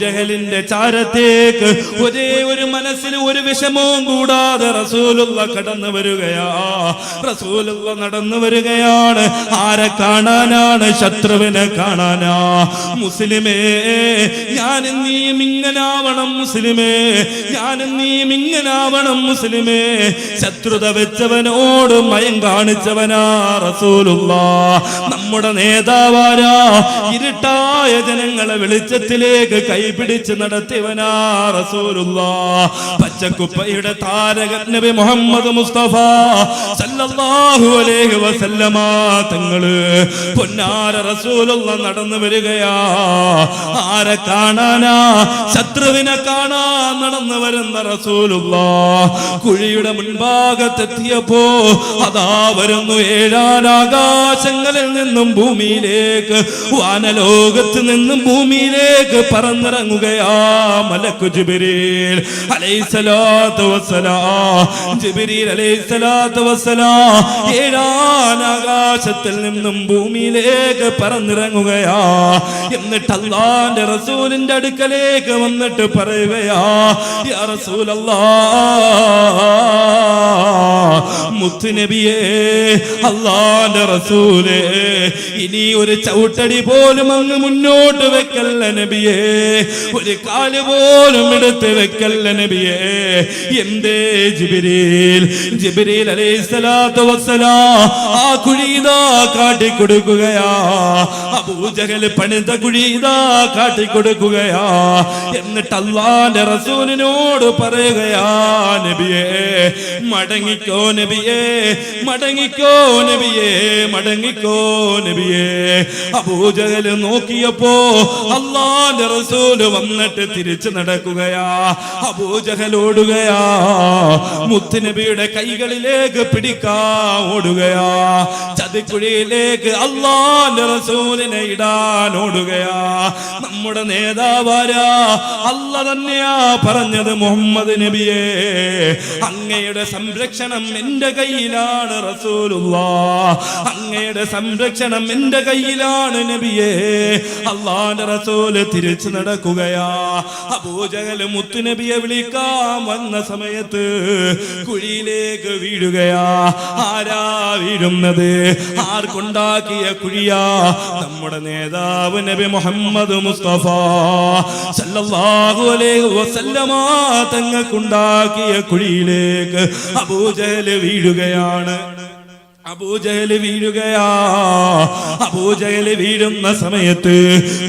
ജഹലിന്റെ ചാരത്തേക്ക് ഒരേ ഒരു മനസ്സിന് ഒരു വിഷമവും കൂടാതെ റസൂലുള്ള കടന്നു വരികയാ. റസൂലുള്ള നടന്നു വരികയാണ്. ആരെ കാണാനാണ്? ശത്രുവിനെ കാണാനാ. മുസ്ലിമേ ഞാൻ നീയും ഇങ്ങനാവണം മുസ്ലിമേ. ഞാൻ നീയും ഇങ്ങനാവണം മുസ്ലിമേ. ശത്രുത വെച്ചവനോട് മയം കാണിച്ചവനാ റസൂലുള്ള. നമ്മുടെ നേതാവാരാ. ഇരുട്ടായ ജനങ്ങളെ വെളിച്ചത്തിലേക്ക് കൈപിടിച്ച് നടത്തിയവനാ റസൂലുള്ള. പച്ചക്കുപ്പയുടെ താരകൻ നബി മുഹമ്മദ് മുസ്തഫ സല്ലല്ലാഹു അലൈഹി വസല്ലമ. തങ്ങൾ പൊന്നാര റസൂലുള്ള നടന്നു വരികയാ. ആരെ കാണാനാ? ശത്രുവിനെ കാണാൻ നടന്നു വരുന്ന റസൂലുള്ള. കുഴിയുടെ മുൻഭാഗത്തെത്തിയപ്പോ അതാ വരുന്നു ഏഴാനാകാശങ്ങളിൽ നിന്നും ഭൂമിയിലേക്ക് വാനലോകത്ത് നിന്നും ഭൂമിയിലേക്ക് പറന്നിറങ്ങുകയാ മലക്കു ജിബിരീൽ അലൈസലാത്തു വസ്സലാം. ജിബിരീൽ അലൈസലാത്തു വസ്സലാം. ഏഴാനാകാശത്തിൽ നിന്നും ഭൂമിയിലേക്ക് പറന്നിറങ്ങുകയാ. എന്നിട്ട് അള്ളാന്റെ റസൂലിന്റെ അടുക്കലേക്ക് വന്നിട്ട് പറയുകയാ യാ റസൂലല്ലാ മുത്തുനബിയേ അള്ളാന്റെ റസൂലേ ഇനി ഒരു ചവിട്ടടി പോലും അങ്ങ് മുന്നോട്ട് വെക്കല്ല നബിയേ. ഒരു കാൽ പോലും എടുത്ത് വെക്കല്ല നബിയേ. എന്തേ ജിബിരിൽ? ജിബിരിൽ അലൈഹിസ്സലാത്തു വസ്സലാം. ആ കുഴിതാ കാട്ടിക്കൊടുക്കുകയാ. അബൂജഹൽ പണിത കുഴിതാ കാട്ടിക്കൊടുക്കുകയാ. എന്നിട്ട് അള്ളാന്റെ റസൂലിനോട് പറയുകയാ നബിയേ മടങ്ങിക്കോ നബിയേ മടങ്ങിക്കോ നബിയേ മടങ്ങിക്കോ നബിയേ. അബൂജഹൽ നോക്കിയപ്പോ അള്ളാന്റെ റസൂൽ വന്നിട്ട് തിരിച്ചു നടക്കുകയാ. അബൂജഹൽ ഓടുകയാ മുത്തുനബിയുടെ കൈകളിലേക്ക് പിടിക്കാ ഓടുകയാ. ചതിക്കുഴിയിലേക്ക് അള്ളാന്റെ റസൂലിനെ ഇടാൻ ഓടുകയാ. നമ്മുടെ നേതാവാരാ. അല്ല തന്നെയാ പറഞ്ഞത് മുഹമ്മദ് നബിയെ. അങ്ങയുടെ സംരക്ഷണം എന്റെ കയ്യിലാണ് റസൂലുള്ള അങ്ങയുടെ സംരക്ഷണം എന്റെ കയ്യിലാണ് നബിയെ. അള്ളാന്റെ റസൂൽ തിരിച്ചു നടക്കുകയാ അബൂജഹൽ മുത്തുനബിയെ വിളിക്കാൻ വന്ന സമയത്ത് കുഴിയിലേക്ക് വീഴുകയാ. ആരാ വീഴുന്നത്? ആർക്കുണ്ടാക്കിയ കുഴിയാ? നമ്മുടെ നേതാവ് നബി മുഹമ്മദ് മുസ്തഫ. സല്ലല്ലാഹു അലൈഹി വസല്ലമ തങ്ങൾക്കുണ്ടാക്കിയ കുഴിയിലേക്ക് അബൂജഹൽ വീഴുകയാണ്. അബൂജഹൽ വീഴുകയാ. അബൂജയിൽ വീഴുന്ന സമയത്ത്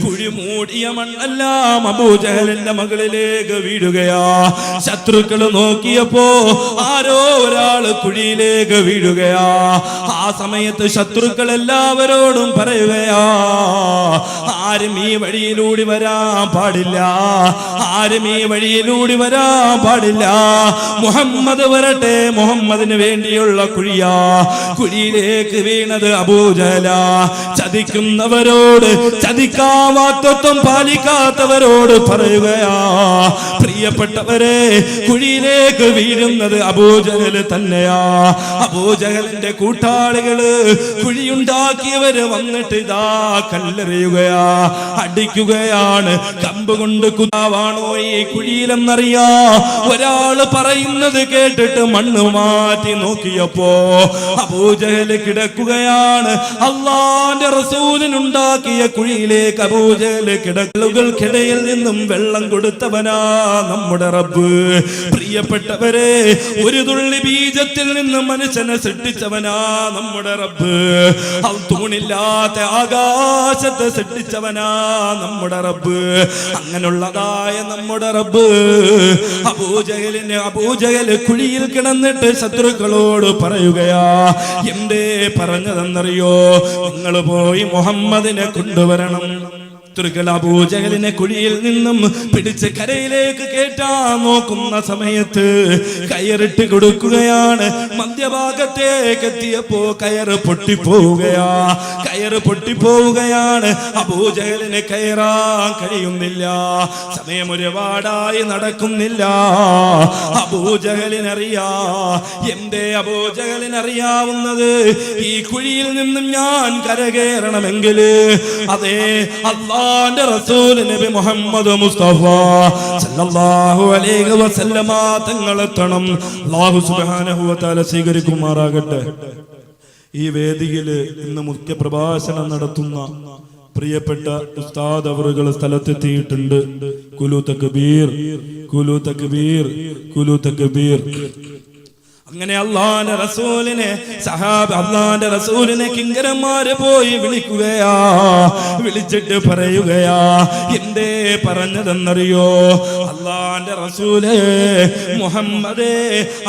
കുഴി മൂടിയ മണ്ണെല്ലാം അബൂജഹലിന്റെ മകളിലേക്ക് വീഴുകയാ. ശത്രുക്കൾ നോക്കിയപ്പോ ആരോ കുഴിയിലേക്ക് വീഴുകയാ. ആ സമയത്ത് ശത്രുക്കൾ എല്ലാവരോടും പറയുകയാ ആരും ഈ വഴിയിലൂടെ വരാൻ പാടില്ല. ആരും ഈ വഴിയിലൂടെ വരാൻ പാടില്ല. മുഹമ്മദ് വരട്ടെ മുഹമ്മദിന് വേണ്ടിയുള്ള കുഴിയാ. കുഴിയിലേക്ക് വീണത് അബൂജല ചതിക്കുന്നവരോട് ചതിക്കാവാത്തത്വം പാലിക്കാത്തവരോട് പറയുകയാ പ്രിയപ്പെട്ടവരെ കുഴിയിലേക്ക് വീഴുന്നത് അബൂജഹൽ തന്നെയാ. അബൂജഹലിന്റെ കൂട്ടാളികൾ കുഴിയുണ്ടാക്കിയവര് വന്നിട്ട് ഇതാ കല്ലെറിയുകയാ. അടിക്കുകയാണ്. കമ്പ് കൊണ്ട് കുതാവാണോ ഈ കുഴിയിലെന്നറിയാ. ഒരാൾ പറയുന്നത് കേട്ടിട്ട് മണ്ണ് മാറ്റി നോക്കിയപ്പോ അബൂജഹൽ കിടക്കുകയാണ്. അള്ളാന്റെ റസൂലിനുണ്ടാക്കിയ കുഴിയിലേക്ക് അബൂജഹൽ കിടക്കലുകൾക്കിടയിൽ നിന്നും വെള്ളം കൊടുത്തവനാ. നമ്മുടെ റബ്ബ്. പ്രിയപ്പെട്ടവരെ ഒരു തുള്ളി ബീജത്തിൽ നിന്ന് മനുഷ്യനെ സൃഷ്ടിച്ചവനാ നമ്മുടെ റബ്ബ്. തൂണില്ലാത്ത ആകാശത്തെ സൃഷ്ടിച്ചവനാ നമ്മുടെ റബ്ബ്. അങ്ങനെയുള്ളതായ നമ്മുടെ റബ്ബ്. അബൂജഹലിന് അബൂജഹൽ കുഴിയിൽ കിടന്നിട്ട് ശത്രുക്കളോട് പറയുകയാ എന്തേ പറഞ്ഞതെന്നറിയോ? നിങ്ങൾ പോയി മുഹമ്മദിനെ കൊണ്ടുവരണം. അബൂജഹലിനെ കുഴിയിൽ നിന്നും പിടിച്ച് കരയിലേക്ക് കേട്ടാ നോക്കുന്ന സമയത്ത് കയറിട്ട് കൊടുക്കുകയാണ്. മധ്യഭാഗത്തേക്ക് എത്തിയപ്പോ കയറ് പൊട്ടിപ്പോവുകയാ. കയറ് പൊട്ടിപ്പോവുകയാണ്. അബൂജഹലിന് കയറാൻ കഴിയുന്നില്ല. സമയം ഒരുപാടായി നടക്കുന്നില്ല അബൂജഹലിനറിയാ എന്തേ അബൂജഹലിനറിയാവുന്നത് ഈ കുഴിയിൽ നിന്നും ഞാൻ കരകയറണമെങ്കിൽ അതേ അള്ളാ അള്ളാന്റെ റസൂൽ നബി മുഹമ്മദ് മുസ്തഫ സല്ലല്ലാഹു അലൈഹി വസല്ലമ തങ്ങളെത്തണം. അല്ലാഹു സുബ്ഹാനഹു വ തആല സ്വീകരിക്കുമാറാകട്ടെ. ഈ വേദിയിൽ ഇന്ന് മുഖ്യ പ്രഭാഷണം നടത്തുന്ന പ്രിയപ്പെട്ട ഉസ്താദ് അവറുകൾ സ്ഥലത്തെത്തിയിട്ടുണ്ട്. കുലു തക്ബീർ കുലു തക്ബീർ കുലു തക്ബീർ. അങ്ങനെ അള്ളാന്റെ റസൂലിനെ സഹാബ് അള്ളാന്റെ റസൂലിനെ കിങ്കരന്മാര് പോയി വിളിക്കുകയാ വിളിച്ചിട്ട് പറയുകയാ എന്തേ പറഞ്ഞതെന്നറിയോ? അള്ളാന്റെ റസൂലേ മുഹമ്മദേ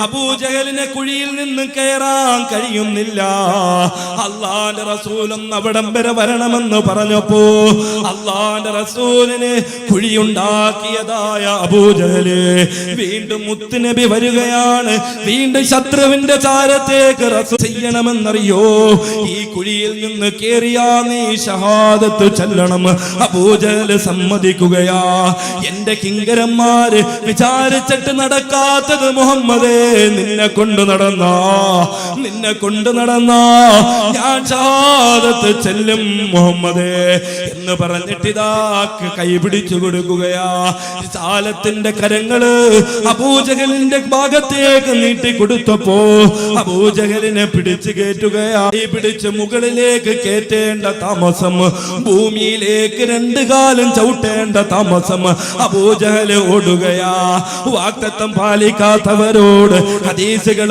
അബൂജഹലിനെ കുഴിയിൽ നിന്ന് കയറാൻ കഴിയുന്നില്ല. അള്ളാന്റെ റസൂലൊന്ന് അവിടം വരെ വരണമെന്ന് പറഞ്ഞപ്പോ അള്ളാന്റെ റസൂലിന് കുഴിയുണ്ടാക്കിയതായ അബൂജഹൽ വീണ്ടും മുത്തുനബി വരികയാണ്. വീണ്ടും ശത്രുവിന്റെ ചാരത്തേക്ക് റസു ചെയ്യണമെന്നറിയോ? ഈ കുഴിയിൽ നിന്ന് കേറിയാ നീ ഷഹാദത്ത് ചെല്ലണം. അബൂജൽ സമ്മതിക്കുകയാ. എന്റെ കിങ്കരന്മാര് വിചാരിച്ചിട്ട് നടക്കാത്തത് മുഹമ്മദേ നിന്നെ കൊണ്ട് നടന്ന. നിന്നെ കൊണ്ട് നടന്ന? ഞാൻ ഷഹാദത്ത് ചെല്ലും മുഹമ്മദേ എന്ന് പറഞ്ഞിട്ടിതാ കൈ പിടിച്ചു കൊടുക്കുകയാ. ചാലത്തിന്റെ കരങ്ങൾ അപൂജകലിന്റെ ഭാഗത്തേക്ക് നീട്ടി കൊടുത്തപ്പോ അബൂജഹലിനെ പിടിച്ചു കയറ്റുകയാ. ഈ പിടിച്ച് മുകളിലേക്ക് കയറ്റേണ്ട താമസം ഭൂമിയിലേക്ക് രണ്ടു കാലം ചവിട്ടേണ്ട താമസം അബൂജഹൽ ഓടുകയാ. വാക്തത്വം പാലിക്കാത്തവരോട് ഹദീസുകൾ